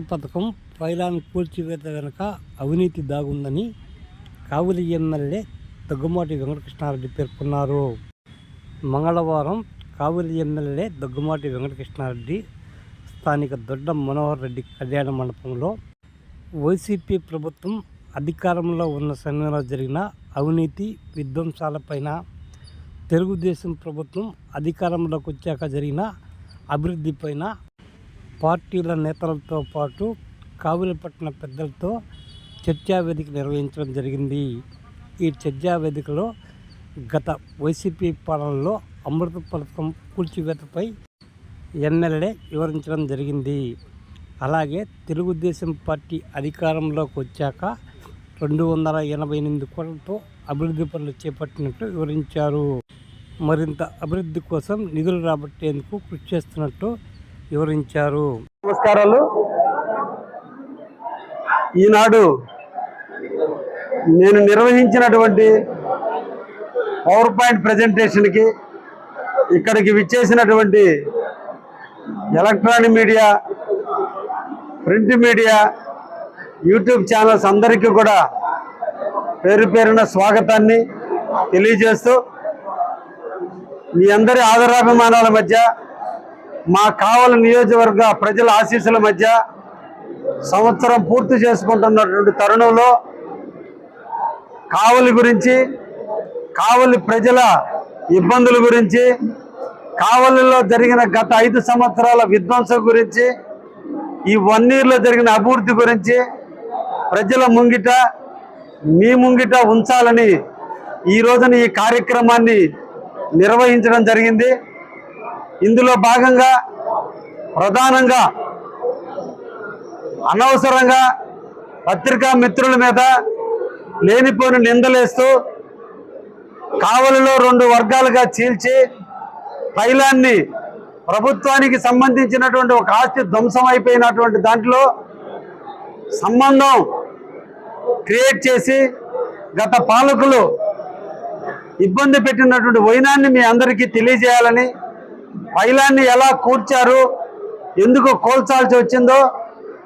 పథకం పైలాన్ కూల్చివేత వెనుక అవినీతి దాగుందని కావులి ఎమ్మెల్యే దగ్గుమాటి వెంకటకృష్ణారెడ్డి పేర్కొన్నారు. మంగళవారం కావులి ఎమ్మెల్యే దగ్గుమాటి వెంకటకృష్ణారెడ్డి స్థానిక దొడ్డ మనోహర్ రెడ్డి కళ్యాణ మండపంలో వైసీపీ ప్రభుత్వం అధికారంలో ఉన్న సమయంలో జరిగిన అవినీతి విధ్వంసాలపైన తెలుగుదేశం ప్రభుత్వం అధికారంలోకి వచ్చాక జరిగిన అభివృద్ధిపైన పార్టీల నేతలతో పాటు కావులపట్న పెద్దలతో చర్చావేదిక నిర్వహించడం జరిగింది. ఈ చర్చావేదికలో గత వైసీపీ పాలనలో అమృత పథకం కూల్చివేతపై ఎమ్మెల్యే వివరించడం జరిగింది. అలాగే తెలుగుదేశం పార్టీ అధికారంలోకి వచ్చాక రెండు వందల ఎనభై ఎనిమిది కోట్లతో అభివృద్ధి పనులు చేపట్టినట్టు వివరించారు. మరింత అభివృద్ధి కోసం నిధులు రాబట్టేందుకు కృషి చేస్తున్నట్టు వివరించారు. నమస్కారాలు. ఈనాడు నేను నిర్వహించినటువంటి పవర్ పాయింట్ ప్రజెంటేషన్కి ఇక్కడికి విచ్చేసినటువంటి electronic media print media YouTube channels అందరికీ కూడా పేరు పేరున స్వాగతాన్ని తెలియజేస్తూ మీ అందరి ఆదరాభిమానాల మధ్య మా కావలి నియోజకవర్గ ప్రజల ఆశీస్సుల మధ్య సంవత్సరం పూర్తి చేసుకుంటున్నటువంటి తరుణంలో కావలి గురించి కావలి ప్రజల ఇబ్బందుల గురించి కావలిలో జరిగిన గత ఐదు సంవత్సరాల విధ్వంసం గురించి ఈ వన్ ఇయర్లో జరిగిన అభివృద్ధి గురించి ప్రజల ముంగిట మీ ముంగిట ఉంచాలని ఈ రోజున ఈ కార్యక్రమాన్ని నిర్వహించడం జరిగింది. ఇందులో భాగంగా ప్రధానంగా అనవసరంగా పత్రికా మిత్రుల మీద లేనిపోయిన నిందలేస్తూ కావలిలో రెండు వర్గాలుగా చీల్చి తైలాన్ని ప్రభుత్వానికి సంబంధించినటువంటి ఒక ఆస్తి ధ్వంసం అయిపోయినటువంటి దాంట్లో సంబంధం క్రియేట్ చేసి గత పాలకులు ఇబ్బంది పెట్టినటువంటి వైనాన్ని మీ అందరికీ తెలియజేయాలని పైలాన్ని ఎలా కూర్చారు ఎందుకు కోల్చాల్సి వచ్చిందో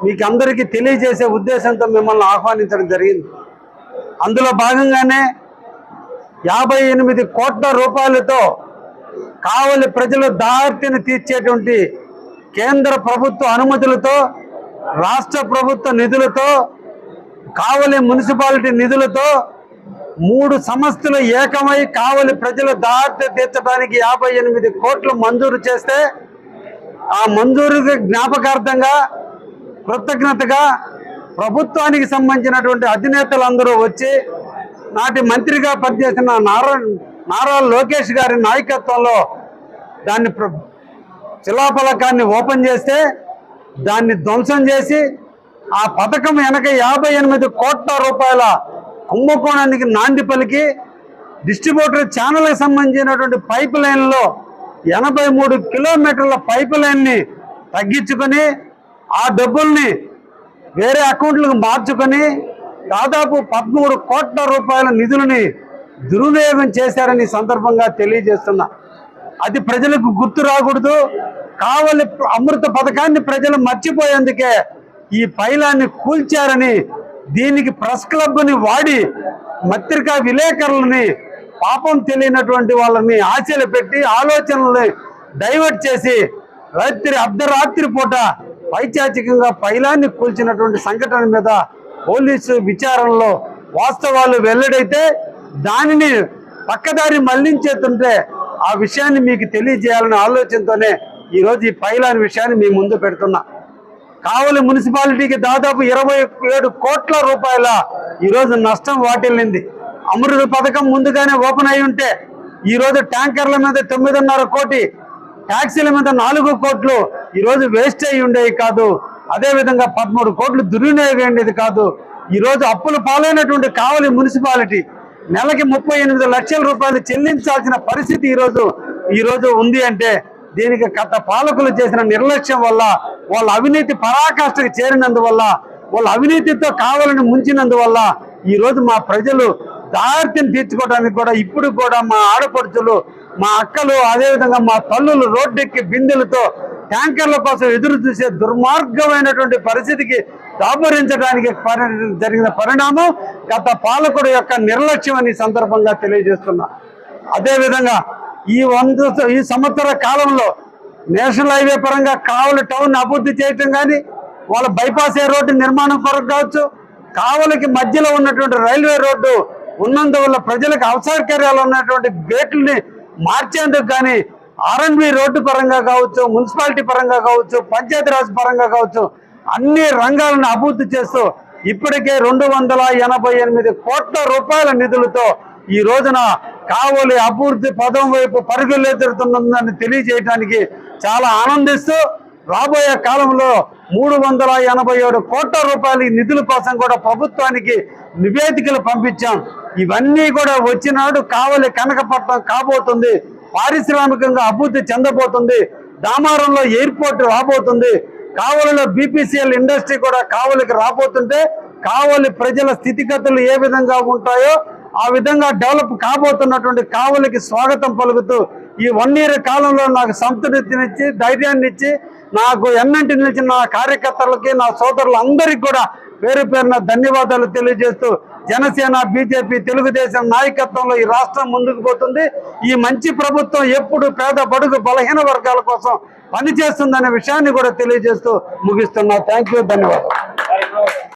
మీకు అందరికీ తెలియజేసే ఉద్దేశంతో మిమ్మల్ని ఆహ్వానించడం జరిగింది. అందులో భాగంగానే యాభై ఎనిమిది కోట్ల రూపాయలతో కావలి ప్రజల దార్తిని తీర్చేటువంటి కేంద్ర ప్రభుత్వ అనుమతులతో రాష్ట్ర ప్రభుత్వ నిధులతో కావలి మున్సిపాలిటీ నిధులతో మూడు సంస్థలు ఏకమై కావలి ప్రజల దారి తీర్చడానికి యాభై ఎనిమిది కోట్లు మంజూరు చేస్తే ఆ మంజూరు జ్ఞాపకార్థంగా కృతజ్ఞతగా ప్రభుత్వానికి సంబంధించినటువంటి అధినేతలందరూ వచ్చి నాటి మంత్రిగా పనిచేసిన నారా నారా లోకేష్ గారి నాయకత్వంలో దాన్ని ప్ర- శిలాఫలకాన్ని ఓపెన్ చేస్తే దాన్ని ధ్వంసం చేసి ఆ పథకం వెనక యాభై ఎనిమిది కోట్ల రూపాయల కుంభకోణానికి నాంది పలికి డిస్ట్రిబ్యూటర్ ఛానల్కి సంబంధించినటువంటి పైప్ లైన్లో ఎనభై మూడు కిలోమీటర్ల పైప్ లైన్ని తగ్గించుకొని ఆ డబ్బుల్ని వేరే అకౌంట్లకు మార్చుకొని దాదాపు పదమూడు కోట్ల రూపాయల నిధులని దుర్వినియోగం చేశారని సందర్భంగా తెలియజేస్తున్నా. అది ప్రజలకు గుర్తు రాకూడదు. కావలి అమృత పథకాన్ని ప్రజలు మర్చిపోయేందుకే ఈ పైలాన్ని కూల్చారని దీనికి ప్రెస్ క్లబ్ని వాడి పత్రికా విలేకరులని పాపం తెలియనటువంటి వాళ్ళని ఆశలు పెట్టి ఆలోచనల్ని డైవర్ట్ చేసి రాత్రి అర్ధరాత్రి పూట పైచాచికంగా పైలాన్ని కూల్చినటువంటి సంఘటన మీద పోలీసు విచారణలో వాస్తవాలు వెల్లడైతే దానిని పక్కదారి మళ్ళించేతుంటే ఆ విషయాన్ని మీకు తెలియజేయాలనే ఆలోచనతోనే ఈరోజు ఈ పైలాన్ విషయాన్ని మీ ముందు పెడుతున్నా. కావలి మున్సిపాలిటీకి దాదాపు ఇరవై ఏడు కోట్ల రూపాయల ఈరోజు నష్టం వాటిల్లింది. అమృత పథకం ముందుగానే ఓపెన్ అయి ఉంటే ఈరోజు ట్యాంకర్ల మీద తొమ్మిదిన్నర కోటి ట్యాక్సీల మీద నాలుగు కోట్లు ఈరోజు వేస్ట్ అయి ఉండేవి కాదు. అదేవిధంగా పదమూడు కోట్లు దుర్వినియోగం కాదు. ఈరోజు అప్పులు పాలైనటువంటి కావలి మున్సిపాలిటీ నెలకి ముప్పై ఎనిమిది లక్షల రూపాయలు చెల్లించాల్సిన పరిస్థితి ఈరోజు ఈరోజు ఉంది అంటే దీనికి గత పాలకులు చేసిన నిర్లక్ష్యం వల్ల వాళ్ళ అవినీతి పరాకాష్ఠకు చేరినందువల్ల వాళ్ళ అవినీతితో కావాలని ముంచినందువల్ల ఈరోజు మా ప్రజలు దారిని తీర్చుకోవడానికి కూడా ఇప్పుడు కూడా మా ఆడపడుచులు మా అక్కలు అదేవిధంగా మా తల్లులు రోడ్డెక్కి బిందెలతో ట్యాంకర్ల కోసం ఎదురు చూసే దుర్మార్గమైనటువంటి పరిస్థితికి దాపరించడానికి పరి- జరిగిన పరిణామం గత పాలకుడు యొక్క నిర్లక్ష్యం అని సందర్భంగా తెలియజేస్తున్నా. అదేవిధంగా ఈ వంద ఈ సంవత్సర కాలంలో నేషనల్ హైవే పరంగా కావలి టౌన్ అభివృద్ధి చేయటం కానీ వాళ్ళ బైపాస్ ఏ రోడ్డు నిర్మాణం కొరకు కావచ్చు కావలికి మధ్యలో ఉన్నటువంటి రైల్వే రోడ్డు ఉన్నందువల్ల ప్రజలకు అవసరకార్యాలు ఉన్నటువంటి గేట్లని మార్చేందుకు కానీ ఆర్ఎన్బి రోడ్డు పరంగా కావచ్చు మున్సిపాలిటీ పరంగా కావచ్చు పంచాయతీరాజ్ పరంగా కావచ్చు అన్ని రంగాలను అభివృద్ధి చేస్తూ ఇప్పటికే రెండు వందల ఎనభై ఎనిమిది కోట్ల రూపాయల నిధులతో ఈ రోజున కావలి అభివృద్ధి పదం వైపు పరుగులెత్తుతుందని తెలియజేయడానికి చాలా ఆనందిస్తూ రాబోయే కాలంలో మూడు వందల ఎనభై ఏడు కోట్ల రూపాయల నిధుల కోసం కూడా ప్రభుత్వానికి నివేదికలు పంపించాం. ఇవన్నీ కూడా వచ్చినాడు కావలి కనకపట్నం కాబోతుంది. పారిశ్రామికంగా అభివృద్ధి చెందబోతుంది. దామారంలో ఎయిర్పోర్ట్ రాబోతుంది. కావలిలో బీపీసీఎల్ ఇండస్ట్రీ కూడా కావలికి రాబోతుంటే కావలి ప్రజల స్థితిగతులు ఏ విధంగా ఉంటాయో ఆ విధంగా డెవలప్ కాబోతున్నటువంటి కావలికి స్వాగతం పలుకుతూ ఈ వన్ ఇయర్ కాలంలో నాకు సంతృప్తినిచ్చి ధైర్యాన్ని ఇచ్చి నాకు ఎన్నంటి నిలిచిన నా కార్యకర్తలకి నా సోదరులందరికీ కూడా పేరు పేరున ధన్యవాదాలు తెలియజేస్తూ జనసేన బీజేపీ తెలుగుదేశం నాయకత్వంలో ఈ రాష్ట్రం ముందుకు పోతుంది. ఈ మంచి ప్రభుత్వం ఎప్పుడు పేద బడుగు బలహీన వర్గాల కోసం పనిచేస్తుందనే విషయాన్ని కూడా తెలియజేస్తూ ముగిస్తున్నా. థ్యాంక్ యూ ధన్యవాదాలు.